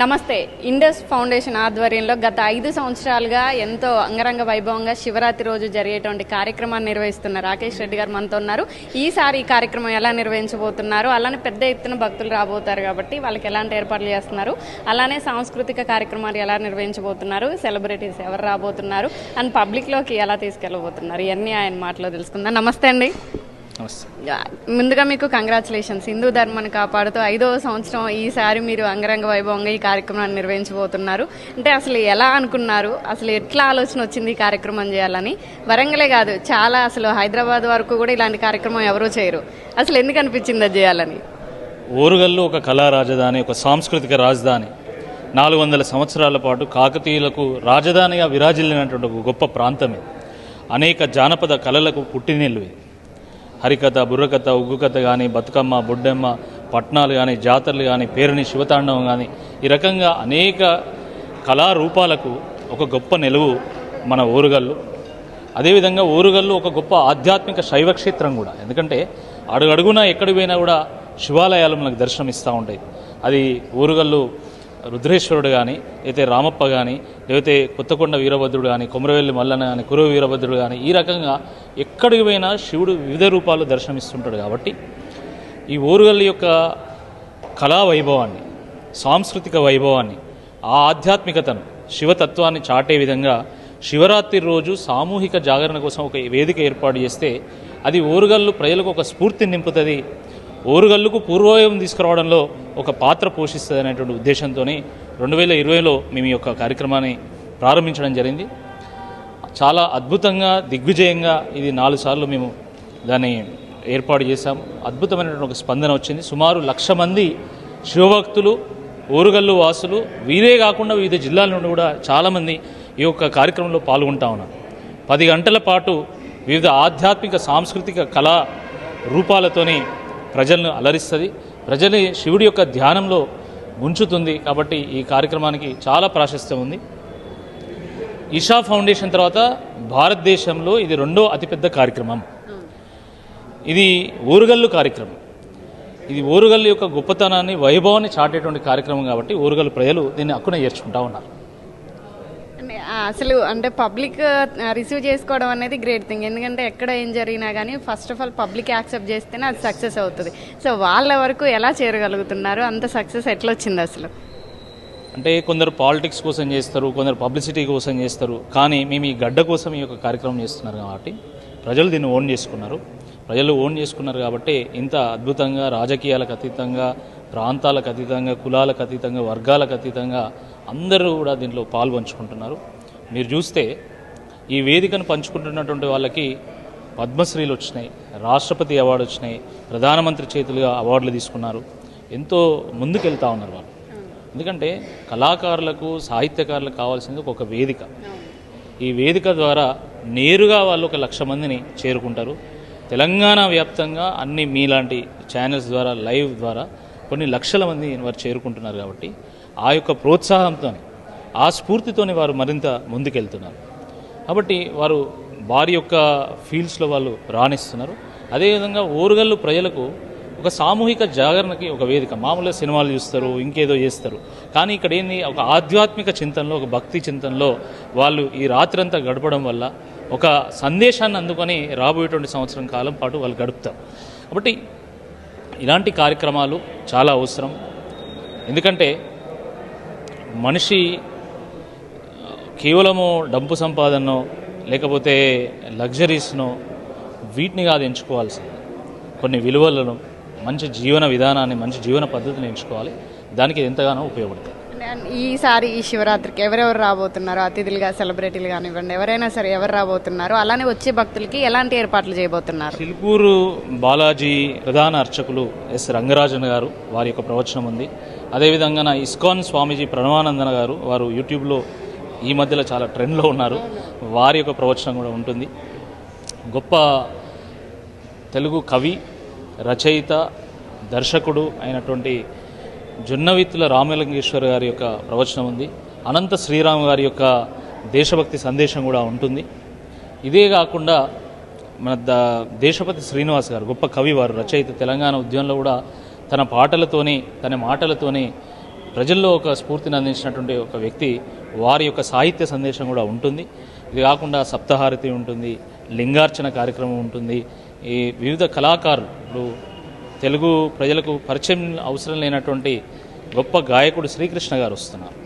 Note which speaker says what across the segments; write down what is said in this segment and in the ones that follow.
Speaker 1: నమస్తే Indus foundation ఆధ్వర్యంలో గత ఐదు సంవత్సరాలుగా ఎంతో అంగరంగ వైభవంగా శివరాత్రి రోజు జరిగేటువంటి కార్యక్రమాన్ని నిర్వహిస్తున్న రాకేష్ రెడ్డి గారు మనతో ఉన్నారు. ఈసారి ఈ కార్యక్రమం ఎలా నిర్వహించబోతున్నారు? అలానే పెద్ద ఎత్తున భక్తులు రాబోతారు కాబట్టి వాళ్ళకి ఎలాంటి ఏర్పాట్లు చేస్తున్నారు? అలానే సాంస్కృతిక కార్యక్రమాలు ఎలా నిర్వహించబోతున్నారు? సెలబ్రిటీస్ ఎవరు రాబోతున్నారు? అండ్ పబ్లిక్లోకి ఎలా తీసుకెళ్ళబోతున్నారు? ఇవన్నీ ఆయన మాటలో తెలుసుకుందాం. నమస్తే అండి. ముందుగా మీకు కంగ్రాచులేషన్స్. హిందూ ధర్మాన్ని కాపాడుతూ ఐదవ సంవత్సరం ఈసారి మీరు అంగరంగ వైభవంగా ఈ కార్యక్రమాన్ని నిర్వహించబోతున్నారు. అంటే అసలు ఎలా అనుకున్నారు? అసలు ఎట్లా ఆలోచన వచ్చింది ఈ కార్యక్రమం చేయాలని? వరంగలే కాదు చాలా అసలు హైదరాబాద్ వరకు కూడా ఇలాంటి కార్యక్రమం ఎవరూ చేయరు. అసలు ఎందుకు అనిపించింది అది చేయాలని?
Speaker 2: ఓరుగల్లు ఒక కళా రాజధాని ఒక సాంస్కృతిక రాజధాని. నాలుగు వందల సంవత్సరాల పాటు కాకతీయులకు రాజధానిగా విరాజిల్లినటువంటి ఒక గొప్ప ప్రాంతమే. అనేక జానపద కళలకు పుట్టినిల్లు ఇది హరికథ బుర్రకథ ఉగ్గుకథ కానీ బతుకమ్మ బొడ్డెమ్మ పట్నాలు కానీ జాతరలు కానీ పేరుని శివతాండవం కానీ ఈ రకంగా అనేక కళారూపాలకు ఒక గొప్ప నిలువు మన ఊరుగల్లు. అదేవిధంగా ఊరుగల్లు ఒక గొప్ప ఆధ్యాత్మిక శైవ క్షేత్రం కూడా. ఎందుకంటే అడుగడుగున ఎక్కడికి పోయినా కూడా శివాలయాలు మనకు దర్శనం ఇస్తూ ఉంటాయి. అది ఊరుగల్లు రుద్రేశ్వరుడు కానీ అయితే రామప్ప కానీ లేకపోతే కొత్తకొండ వీరభద్రుడు కానీ కొమరవెల్లి మల్లన్న కానీ కురవ వీరభద్రుడు కానీ ఈ రకంగా ఎక్కడికి పోయినా శివుడు వివిధ రూపాలు దర్శనమిస్తుంటాడు కాబట్టి ఈ ఓరుగల్లు యొక్క కళా వైభవాన్ని సాంస్కృతిక వైభవాన్ని ఆ ఆధ్యాత్మికతను శివతత్వాన్ని చాటే విధంగా శివరాత్రి రోజు సామూహిక జాగరణ కోసం ఒక వేదిక ఏర్పాటు చేస్తే అది ఓరుగల్లు ప్రజలకు ఒక స్ఫూర్తిని నింపుతుంది. ఓరుగల్లుకు పూర్వోయం తీసుకురావడంలో ఒక పాత్ర పోషిస్తుంది అనేటువంటి ఉద్దేశంతో రెండు వేల ఇరవైలో మేము ఈ యొక్క కార్యక్రమాన్ని ప్రారంభించడం జరిగింది. చాలా అద్భుతంగా దిగ్విజయంగా ఇది నాలుగు సార్లు మేము దాన్ని ఏర్పాటు చేశాం. అద్భుతమైనటువంటి ఒక స్పందన వచ్చింది. సుమారు లక్ష మంది శివభక్తులు ఊరుగల్లు వాసులు వీరే కాకుండా వివిధ జిల్లాల నుండి కూడా చాలామంది ఈ యొక్క కార్యక్రమంలో పాల్గొంటా ఉన్నారు. పది గంటల పాటు వివిధ ఆధ్యాత్మిక సాంస్కృతిక కళా రూపాలతోని ప్రజలను అలరిస్తుంది. ప్రజల్ని శివుడి యొక్క ధ్యానంలో ఉంచుతుంది కాబట్టి ఈ కార్యక్రమానికి చాలా ప్రాశస్త్యం ఉంది. ఇషా ఫౌండేషన్ తర్వాత భారతదేశంలో ఇది రెండో అతిపెద్ద కార్యక్రమం. ఇది ఊరుగల్లు కార్యక్రమం. ఇది ఊరుగల్లు యొక్క గొప్పతనాన్ని వైభవాన్ని చాటేటువంటి కార్యక్రమం కాబట్టి ఊరుగల్లు ప్రజలు దీన్ని అక్కున చేర్చుకుంటా ఉన్నారు.
Speaker 1: అండి అసలు అంటే పబ్లిక్ రిసీవ్ చేసుకోవడం అనేది గ్రేట్ థింగ్. ఎందుకంటే ఎక్కడ ఏం జరిగినా కానీ first of all public accept చేస్తేనే అది సక్సెస్ అవుతుంది. సో వాళ్ళ వరకు ఎలా చేరగలుగుతున్నారు? అంత సక్సెస్ ఎట్లా వచ్చింది అసలు?
Speaker 2: అంటే కొందరు పాలిటిక్స్ కోసం చేస్తారు కొందరు పబ్లిసిటీ కోసం చేస్తారు. కానీ మేము ఈ గడ్డ కోసం ఈ యొక్క కార్యక్రమం చేస్తున్నారు కాబట్టి ప్రజలు దీన్ని ఓన్ చేసుకున్నారు. ప్రజలు ఓన్ చేసుకున్నారు కాబట్టి ఇంత అద్భుతంగా రాజకీయాలకు అతీతంగా ప్రాంతాలకు అతీతంగా కులాలకు అతీతంగా వర్గాలకు అతీతంగా అందరూ కూడా దీంట్లో పాల్పంచుకుంటున్నారు. మీరు చూస్తే ఈ వేదికను పంచుకుంటున్నటువంటి వాళ్ళకి పద్మశ్రీలు వచ్చినాయి రాష్ట్రపతి అవార్డు వచ్చినాయి ప్రధానమంత్రి చేతులుగా అవార్డులు తీసుకున్నారు. ఎంతో ముందుకెళ్తా ఉన్నారు వాళ్ళు. ఎందుకంటే కళాకారులకు సాహిత్యకారులకు కావాల్సింది ఒక వేదిక. ఈ వేదిక ద్వారా నేరుగా వాళ్ళు ఒక లక్ష మందిని చేరుకుంటారు. తెలంగాణ వ్యాప్తంగా అన్ని మీలాంటి ఛానల్స్ ద్వారా లైవ్ ద్వారా కొన్ని లక్షల మంది వారు చేరుకుంటున్నారు కాబట్టి ఆ యొక్క ప్రోత్సాహంతో ఆ స్ఫూర్తితోనే వారు మరింత ముందుకెళ్తున్నారు. కాబట్టి వారు వారి యొక్క ఫీల్డ్స్లో వాళ్ళు రాణిస్తున్నారు. అదేవిధంగా ఊరుగల్లు ప్రజలకు ఒక సామూహిక జాగరణకి ఒక వేదిక మామూలుగా సినిమాలు చూస్తారు ఇంకేదో చేస్తారు. కానీ ఇక్కడ ఏంది ఒక ఆధ్యాత్మిక చింతనలో ఒక భక్తి చింతనలో వాళ్ళు ఈ రాత్రంతా గడపడం వల్ల ఒక సందేశాన్ని అందుకొని రాబోయేటువంటి సంవత్సరం కాలం పాటు వాళ్ళు గడుపుతారు. కాబట్టి ఇలాంటి కార్యక్రమాలు చాలా అవసరం. ఎందుకంటే మనిషి కేవలము డబ్బు సంపాదనో లేకపోతే లగ్జరీస్నో వీటిని కాదు ఎంచుకోవాల్సింది. కొన్ని విలువలను మంచి జీవన విధానాన్ని మంచి జీవన పద్ధతిని ఎంచుకోవాలి. దానికి ఎంతగానో ఉపయోగపడుతుంది
Speaker 1: ఈసారి ఈ శివరాత్రికి ఎవరెవరు రాబోతున్నారు అతిథులుగా సెలబ్రిటీలు కానివ్వండి ఎవరైనా సరే ఎవరు రాబోతున్నారు అలానే వచ్చే భక్తులకి ఎలాంటి ఏర్పాట్లు చేయబోతున్నారు?
Speaker 2: చిలుకూరు బాలాజీ ప్రధాన అర్చకులు ఎస్. రంగరాజన్ గారు వారి యొక్క ప్రవచనం ఉంది. అదేవిధంగా నా ఇస్కాన్ స్వామీజీ ప్రణవానందన గారు వారు యూట్యూబ్లో ఈ మధ్యలో చాలా ట్రెండ్లో ఉన్నారు. వారి యొక్క ప్రవచనం కూడా ఉంటుంది. గొప్ప తెలుగు కవి రచయిత దర్శకుడు అయినటువంటి జొన్నవిత్తుల రామలింగేశ్వర గారి యొక్క ప్రవచనం ఉంది. అనంత శ్రీరామ్ గారి యొక్క దేశభక్తి సందేశం కూడా ఉంటుంది. ఇదే కాకుండా మన ద దేశపతి శ్రీనివాస్ గారు గొప్ప కవి వారు రచయిత తెలంగాణ ఉద్యమంలో కూడా తన పాటలతోనే తన మాటలతోనే ప్రజల్లో ఒక స్ఫూర్తిని అందించినటువంటి ఒక వ్యక్తి వారి యొక్క సాహిత్య సందేశం కూడా ఉంటుంది. ఇది కాకుండా సప్తహారతి ఉంటుంది లింగార్చన కార్యక్రమం ఉంటుంది. ఈ వివిధ కళాకారులు ఇప్పుడు తెలుగు ప్రజలకు పరిచయం అవసరం లేనటువంటి గొప్ప గాయకుడు శ్రీకృష్ణ గారు వస్తున్నారు.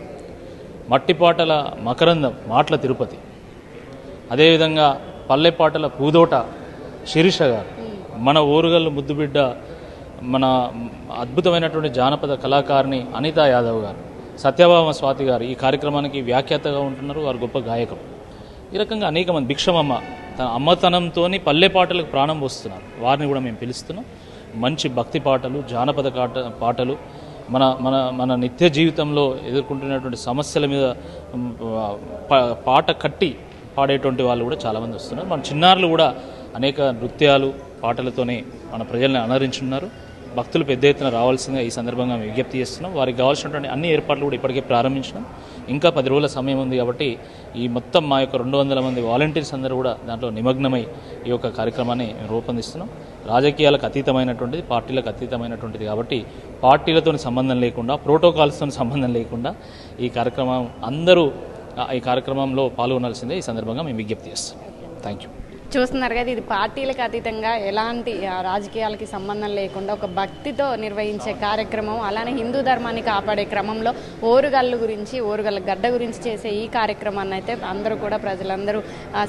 Speaker 2: మట్టిపాటల మకరందం మాటల తిరుపతి. అదేవిధంగా పల్లెపాటల పూదోట శిరీష గారు. మన ఓరుగల్లు ముద్దుబిడ్డ మన అద్భుతమైనటువంటి జానపద కళాకారిణి అనితా యాదవ్ గారు సత్యభామ స్వాతి గారు ఈ కార్యక్రమానికి వ్యాఖ్యాతగా ఉంటున్నారు. వారు గొప్ప గాయకులు. ఈ రకంగా అనేక మంది భిక్షమమ్మ తన అమ్మతనంతో పల్లె పాటలకు ప్రాణం పోస్తున్నారు. వారిని కూడా మేము పిలుస్తున్నాం. మంచి భక్తి పాటలు జానపద కాట పాటలు మన మన మన నిత్య జీవితంలో ఎదుర్కొంటున్నటువంటి సమస్యల మీద పా- పాట కట్టి పాడేటువంటి వాళ్ళు కూడా చాలామంది వస్తున్నారు. మన చిన్నారులు కూడా అనేక నృత్యాలు పాటలతోనే మన ప్రజల్ని అనరించున్నారు భక్తులు పెద్ద ఎత్తున రావాల్సిందిగా ఈ సందర్భంగా మేము విజ్ఞప్తి చేస్తున్నాం. వారికి కావాల్సినటువంటి అన్ని ఏర్పాట్లు కూడా ఇప్పటికే ప్రారంభించినాం. ఇంకా పది రోజుల సమయం ఉంది కాబట్టి ఈ మొత్తం మా యొక్క రెండు వందల మంది వాలంటీర్స్ అందరూ కూడా దాంట్లో నిమగ్నమై ఈ యొక్క కార్యక్రమాన్ని మేము రూపొందిస్తున్నాం. రాజకీయాలకు అతీతమైనటువంటిది పార్టీలకు అతీతమైనటువంటిది కాబట్టి పార్టీలతో సంబంధం లేకుండా ప్రోటోకాల్స్తో సంబంధం లేకుండా ఈ కార్యక్రమం అందరూ ఈ కార్యక్రమంలో పాల్గొనాల్సిందే ఈ సందర్భంగా మేము విజ్ఞప్తి చేస్తాం థ్యాంక్ యూ
Speaker 1: చూస్తున్నారు కదా ఇది పార్టీలకు అతీతంగా ఎలాంటి రాజకీయాలకి సంబంధం లేకుండా ఒక భక్తితో నిర్వహించే కార్యక్రమం అలానే హిందూ ధర్మాన్ని కాపాడే క్రమంలో ఓరుగల్లు గురించి ఓరుగల్ల గడ్డ గురించి చేసే ఈ కార్యక్రమాన్ని అయితే అందరూ కూడా ప్రజలందరూ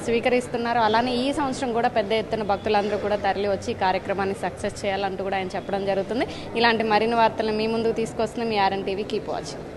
Speaker 1: స్వీకరిస్తున్నారు. అలానే ఈ సంవత్సరం కూడా పెద్ద ఎత్తున భక్తులందరూ కూడా తరలి వచ్చి ఈ కార్యక్రమాన్ని సక్సెస్ చేయాలంటూ కూడా ఆయన చెప్పడం జరుగుతుంది. ఇలాంటి మరిన్ని వార్తలను మీ ముందుకు తీసుకొస్తున్న మీ ఆర్ఎన్ టీవీ కీప్ వాచింగ్.